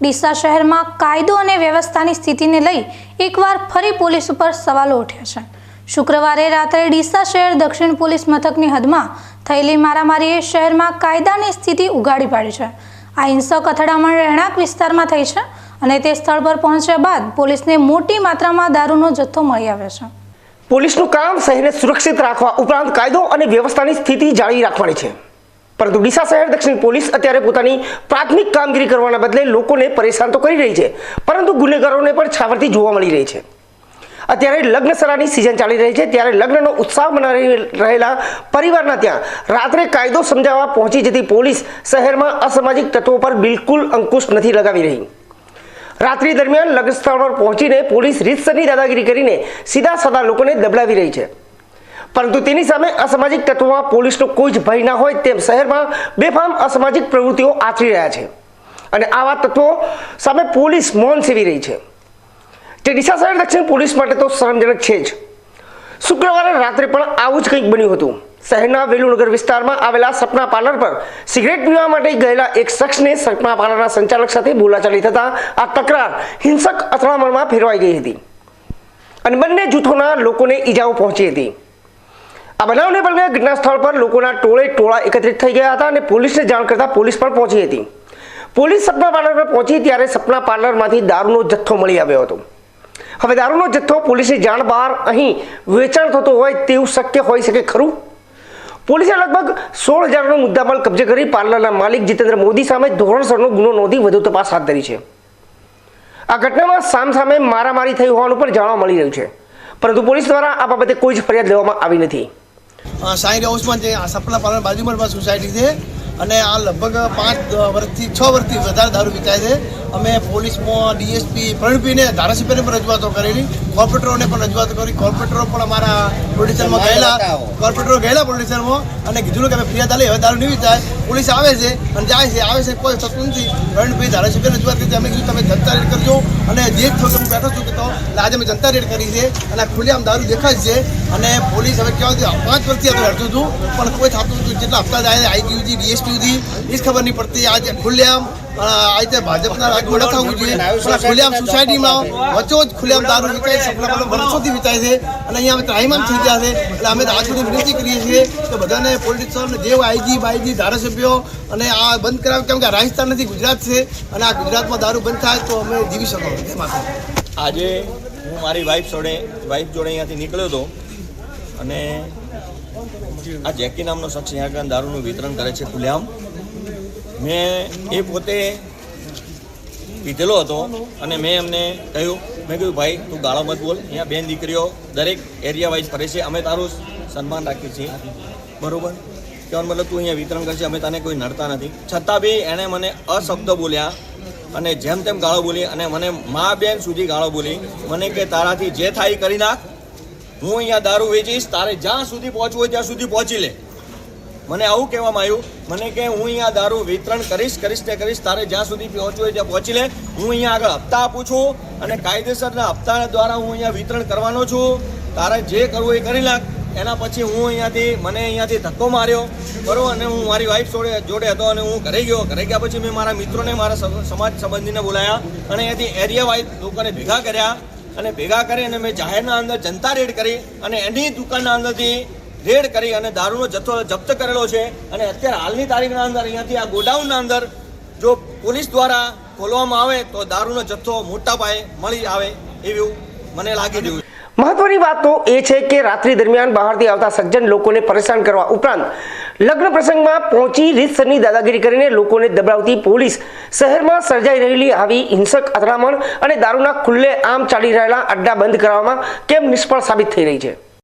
ડીસા શહેરમાં કાયદો અને વ્યવસ્થાની સ્થિતિને લઈ એકવાર ફરી પોલીસ ઉપર સવાલો ઉઠ્યા છે. શુક્રવારે રાત્રે ડીસા શહેર દક્ષિણ પોલીસ મથકની હદમાં થયેલી મારામારીએ શહેરમાં કાયદાની સ્થિતિ ઉગાડી પાડી છે. આ હિંસક અથડામણ રહેણાંક વિસ્તારમાં થઈ છે અને તે સ્થળ પર પહોંચ્યા બાદ પોલીસને મોટી માત્રામાં દારૂનો જથ્થો મળી આવ્યો છે. પોલીસનું કામ શહેરને સુરક્ષિત રાખવા ઉપરાંત કાયદો અને વ્યવસ્થાની સ્થિતિ જાળવી રાખવાની છે. પરંતુ ડીસા શહેર દક્ષિણ પોલીસ અત્યારે પોતાની પ્રાથમિક કામગીરી કરવાના બદલે લોકોને પરેશાન તો કરી રહી છે, પરંતુ ગુનેગારોને પણ છાવરતી જોવા મળી રહી છે. અત્યારે લગ્ન સરાની સિઝન ચાલી રહી છે, ત્યારે લગ્નનો ઉત્સાહ મનાવી રહેલા પરિવારના ત્યાં રાત્રે કાયદો સમજાવવા પહોંચી જતી પોલીસ શહેરમાં અસામાજિક તત્વો પર બિલકુલ અંકુશ નથી લગાવી રહી. રાત્રિ દરમિયાન લગ્ન સ્થળ પર પહોંચીને પોલીસ રીતસરની દાદાગીરી કરીને સીધા સાદા લોકોને દબડાવી રહી છે. પરંતુ તેની સામે અસામાજિક તત્વોમાં પોલીસનો કોઈ જ ભય ના હોય તેમ શહેરમાં બેફામ અસામાજિક પ્રવૃત્તિઓ આચરી રહ્યા છે. અને આવા તત્વો સામે પોલીસ મૌન સેવી રહી છે. તે ડીસા શહેર દક્ષિણ પોલીસ માટે તો શરમજનક છે જ. શુક્રવારે રાત્રે પણ આવું જ કંઈક બન્યું હતું. શહેરના વેલુનગર વિસ્તારમાં આવેલા સપના પાર્લર પર સિગરેટ પીવા માટે ગયેલા એક શખ્સને સપના પાર્લરના સંચાલક સાથે બોલાચાલી થતાં આ તકરાર હિંસક અથડામણમાં ફેરવાઈ ગઈ હતી. અને બંને જૂથોના લોકોને ઈજાઓ પહોંચી હતી. આ બનાવને પગલે ઘટના સ્થળ પર લોકોના ટોળે ટોળા એકત્રિત થઈ ગયા હતા અને પોલીસને જાણ કરતા પોલીસ પણ પહોંચી હતી. પોલીસ સપના પાર્લર પર પહોંચી ત્યારે સપના પાર્લરમાંથી દારૂનો જથ્થો મળી આવ્યો હતો. હવે દારૂનો જથ્થો પોલીસની જાણ બહાર અહીં વેચાણ થતો હોય તેવું શક્ય હોઈ શકે ખરું? પોલીસે લગભગ સોળ હજારનો મુદ્દામાલ કબજે કરી પાર્લરના માલિક જીતેન્દ્ર મોદી સામે ધોરણસરનો ગુનો નોંધી વધુ તપાસ હાથ ધરી છે. આ ઘટનામાં સામસામે મારામારી થઈ હોવાનું પણ જાણવા મળી રહ્યું છે. પરંતુ પોલીસ દ્વારા આ બાબતે કોઈ જ ફરિયાદ લેવામાં આવી નથી. અ, સાંઈ હાઉસમાં જે સપના પાલન બાજુમાં સોસાયટી છે અને આ લગભગ પાંચ વર્ષથી છ વર્ષથી વધારે દારૂ વેચાય છે. અમે પોલીસમાં ડીએસપી પ્રવીણભાઈને ધારાસભ્યને પણ રજૂઆતો કરેલી. કોર્પોરેટરોને પણ રજૂઆત કરી. કોર્પોરેટરો પણ અમારા પ્રોડ્યુસરમાં ગયેલા. કોર્પોરેટરો ગયેલા પ્રોડ્યુસરમાં અને કીધું કે અમે ફરિયાદ આલી હવે દારૂ નહીં થાય પોલીસ આવે છે અને જાય છે. આવે છે કોઈ થતું નથી. પ્રવીણભાઈ ધારાસભ્ય રજૂઆત કરી અમે કીધું, તમે જનતા રેડ કરજો. અને જે થયું હું બેઠો છું કે તો આજે અમે જનતા રેડ કરી છે. અને આ ખુલ્લેઆમ દારૂ દેખાય છે. અને પોલીસ હવે કહેવાય પાંચ વર્ષથી અમે લડતું હતું. પણ કોઈ થતું હતું જેટલા હપ્તા જાય આઈટી સુધી ડીએસપી સુધી એ જ ખબર નહીં પડતી. આજે ખુલ્લેઆમ આ રીતે ભાજપના રાજમાં ન થવું જોઈએ. પણ ખુલ્લેઆમ સોસાયટીમાં વચ્ચો ખુલ્લેઆમ દારૂ વેચાય છે. વર્ષોથી વિતાય છે. અને અહીંયા અમે ત્રાહિમામ થઈ ગયા છે. એટલે અમે આજ સુધી વિનંતી કરીએ છીએ કે બધાને પોલિટિશિયન જે આઈજી બાઈજી ધારાસભ્યો અને આ બંધ કરાવે. કેમ કે રાજસ્થાન નથી, ગુજરાત છે. અને આ ગુજરાતમાં દારૂ બંધ થાય તો અમે જીવી શકો આજે હું મારી વાઈફ જોડે વાઈફ જોડે અહીંયાથી નીકળ્યો હતો. અને આ જેકી નામનો શખ્સ અહીંયા દારૂનું વિતરણ કરે છે ખુલ્લેઆમ. મેં એ પોતે પીધેલો હતો અને મેં એમને કહ્યું, મેં કીધું, ભાઈ, તું ગાળો મત બોલ. અહીંયા બેન દીકરીઓ દરેક એરિયા વાઇઝ ફરે છે. અમે તારું સન્માન રાખીએ છીએ. બરાબર? કહેવાનો મતલબ તું અહીંયા વિતરણ કરશે. અમે તને કોઈ નડતા નથી. છતાં બી એણે મને અશબ્દ બોલ્યા અને જેમ તેમ ગાળો બોલી અને મને મા બેન સુધી ગાળો બોલી. મને કે, તારાથી જે થાય કરી નાખ. હું અહીંયા દારૂ વેચીશ. તારે જ્યાં સુધી પહોંચવું હોય ત્યાં સુધી પહોંચી લે. મને આવું કહેવામાં આવ્યું, મને કે હું અહીંયા દારૂ વિતરણ કરીશ કરીશ તે કરીશ, તારે જ્યાં સુધી પહોંચવું હોય ત્યાં પહોંચી લે. હું અહીંયા આગળ હપ્તા આપું છું અને કાયદેસરના હપ્તા દ્વારા હું અહીંયા વિતરણ કરવાનો છું. તારે જે કરવું એ કરી નાખ. એના પછી હું અહીંયાથી, મને અહીંયાથી ધક્કો માર્યો. બરોબર અને હું મારી વાઈફ જોડે જોડે હતો અને હું ઘરે ગયો. ઘરે ગયા પછી મેં મારા મિત્રોને, મારા સમાજ સંબંધીને બોલાયા અને અહીંયાથી એરિયા વાઇઝ લોકોને ભેગા કર્યા. અને ભેગા કરી અને મેં જાહેરના અંદર જનતા રેડ કરી અને એની દુકાનના અંદરથી રેડ કરી અને દારૂનો જથ્થો જપ્ત કરેલો છે. અને અત્યારે હાલની તારીખના અંદર અહીંયાથી આ ગોડાઉનના અંદર જો પોલીસ દ્વારા ખોલવામાં આવે તો દારૂનો જથ્થો મોટા પાયે મળી આવે એવું મને લાગી રહ્યું મહત્વની વાત તો એ છે કે રાત્રિ દરમિયાન બહારથી આવતા સજ્જન લોકોને પરેશાન કરવા ઉપરાંત લગ્ન પ્રસંગમાં પહોંચી રીતસરની દાદાગીરી કરીને લોકોને દબાવતી પોલીસ શહેરમાં સર્જાઈ રહેલી આવી હિંસક અથડામણ અને દારૂના ખુલ્લે આમ ચાલી રહેલા અડ્ડા બંધ કરવામાં કેમ નિષ્ફળ સાબિત થઈ રહી છે?